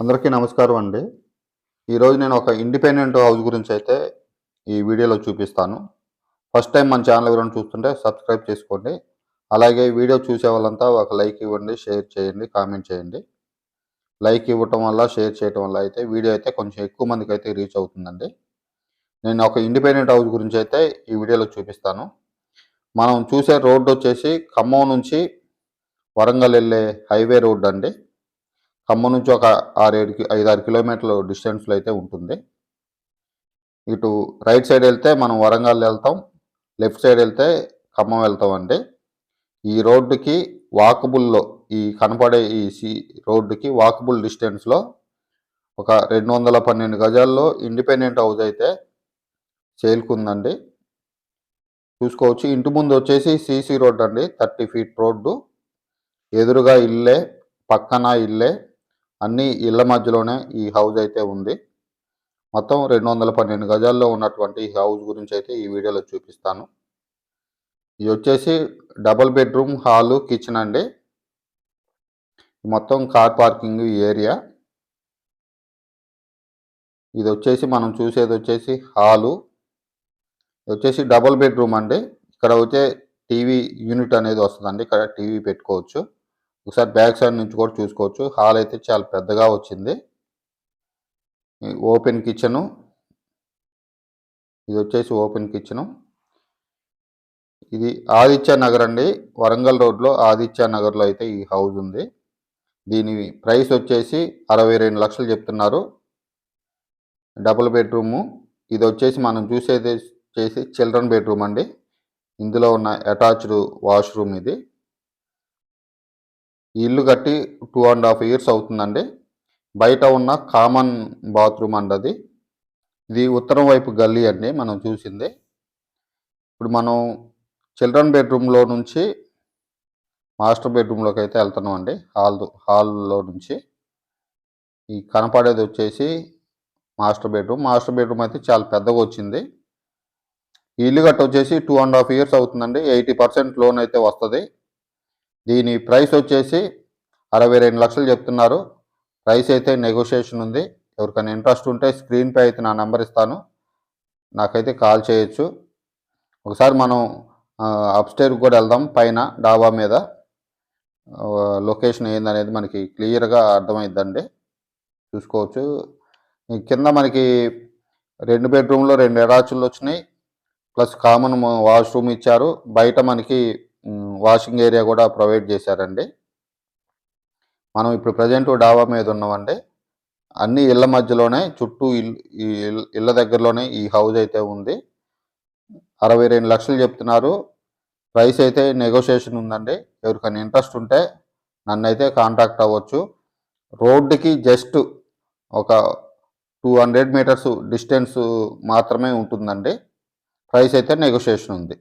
అందరికీ నమస్కారం అండి. ఈరోజు నేను ఒక ఇండిపెండెంట్ హౌస్ గురించి అయితే ఈ వీడియోలో చూపిస్తాను. ఫస్ట్ టైం మన ఛానల్ ఎవరైనా చూస్తుంటే సబ్స్క్రైబ్ చేసుకోండి. అలాగే వీడియో చూసే వాళ్ళంతా ఒక లైక్ ఇవ్వండి షేర్ చేయండి కామెంట్ చేయండి. లైక్ ఇవ్వటం వల్ల షేర్ చేయటం వల్ల అయితే వీడియో అయితే కొంచెం ఎక్కువ మందికి అయితే రీచ్ అవుతుందండి. నేను ఒక ఇండిపెండెంట్ హౌస్ గురించి అయితే ఈ వీడియోలో చూపిస్తాను. మనం చూసే రోడ్డు వచ్చేసి ఖమ్మం నుంచి వరంగల్ వెళ్ళే హైవే రోడ్ అండి. ఖమ్మం నుంచి ఒక ఆరేడు ఐదారు కిలోమీటర్లు డిస్టెన్స్లో అయితే ఉంటుంది. ఇటు రైట్ సైడ్ వెళ్తే మనం వరంగల్ వెళ్తాం లెఫ్ట్ సైడ్ వెళ్తే ఖమ్మం వెళ్తామండి. ఈ రోడ్డుకి వాకబుల్లో ఈ కనపడే ఈ సి రోడ్డుకి వాకబుల్ డిస్టెన్స్లో ఒక రెండు వందల పన్నెండు గజాల్లో ఇండిపెండెంట్ హౌస్ అయితే చేలుకుందండి చూసుకోవచ్చు. ఇంటి ముందు వచ్చేసి సీసీ రోడ్ అండి థర్టీ ఫీట్ రోడ్డు. ఎదురుగా ఇల్లే పక్కన ఇల్లే. అన్ని ఇళ్ళ మధ్యలోనే ఈ హౌస్ అయితే ఉంది. మొత్తం రెండు వందల పన్నెండు గజాల్లో ఉన్నటువంటి ఈ హౌస్ గురించి అయితే ఈ వీడియోలో చూపిస్తాను. ఇది వచ్చేసి డబుల్ బెడ్రూమ్ హాలు కిచెన్ అండి. మొత్తం కార్ పార్కింగ్ ఏరియా. ఇది వచ్చేసి మనం చూసేది వచ్చేసి హాలు. ఇది వచ్చేసి డబుల్ బెడ్రూమ్ అండి. ఇక్కడ వచ్చే టీవీ యూనిట్ అనేది వస్తుందండి. ఇక్కడ టీవీ పెట్టుకోవచ్చు. ఒకసారి బ్యాక్ సైడ్ నుంచి కూడా చూసుకోవచ్చు. హాల్ అయితే చాలా పెద్దగా వచ్చింది. Open kitchen. ఇది వచ్చేసి ఓపెన్ కిచెను. ఇది ఆదిత్య నగర్ అండి. వరంగల్ రోడ్లో ఆదిత్య నగర్లో అయితే ఈ హౌస్ ఉంది. దీని ప్రైస్ వచ్చేసి అరవై రెండు లక్షలు చెప్తున్నారు. Double bedroom. ఇది వచ్చేసి మనం చూసేది వచ్చేసి చిల్డ్రన్ బెడ్రూమ్ అండి. ఇందులో ఉన్న అటాచ్డ్ వాష్రూమ్ ఇది. ఈ ఇల్లు కట్టి టూ అండ్ హాఫ్ ఇయర్స్ అవుతుందండి. బయట ఉన్న కామన్ బాత్రూమ్ అండి అది. ఇది ఉత్తరం వైపు గల్లీ అండి మనం చూసింది. ఇప్పుడు మనం చిల్డ్రన్ బెడ్రూమ్లో నుంచి మాస్టర్ బెడ్రూమ్లోకి అయితే వెళ్తున్నాం అండి. హాల్ హాల్లో నుంచి. ఈ కనపడేది వచ్చేసి మాస్టర్ బెడ్రూమ్ మాస్టర్ బెడ్రూమ్ అయితే చాలా పెద్దగా వచ్చింది. ఈ ఇల్లు గట్ట వచ్చేసి టూ అండ్ హాఫ్ ఇయర్స్ అవుతుందండి. ఎయిటీ పర్సెంట్ లోన్ అయితే వస్తుంది. దీని ప్రైస్ వచ్చేసి అరవై రెండు లక్షలు చెప్తున్నారు. ప్రైస్ అయితే నెగోషియేషన్ ఉంది. ఎవరికైనా ఇంట్రెస్ట్ ఉంటే స్క్రీన్పై అయితే నా నెంబర్ ఇస్తాను. నాకైతే కాల్ చేయొచ్చు. ఒకసారి మనం అప్స్టేర్కి కూడా వెళ్దాం. పైన డాబా మీద. లొకేషన్ ఏందనేది మనకి క్లియర్గా అర్థమైద్దండి చూసుకోవచ్చు. కింద మనకి రెండు బెడ్రూమ్లో రెండు ఎడాచులు వచ్చినాయి. ప్లస్ కామన్ వాష్రూమ్ ఇచ్చారు. బయట మనకి వాషింగ్ ఏరియా కూడా ప్రొవైడ్ చేశారండి. మనం ఇప్పుడు ప్రజెంట్ డాబా మీద ఉన్నామండి. అన్ని ఇళ్ళ మధ్యలోనే చుట్టూ ఇల్లు ఈ ఇళ్ళ దగ్గరలోనే ఈ హౌస్ అయితే ఉంది. అరవై రెండు లక్షలు చెప్తున్నారు. ప్రైస్ అయితే నెగోషియేషన్ ఉందండి. ఎవరికైనా ఇంట్రెస్ట్ ఉంటే నన్ను అయితే కాంటాక్ట్ అవ్వచ్చు. రోడ్డుకి జస్ట్ ఒక టూ హండ్రెడ్ మీటర్స్ డిస్టెన్స్ మాత్రమే ఉంటుందండి. ప్రైస్ అయితే నెగోషియేషన్ ఉంది.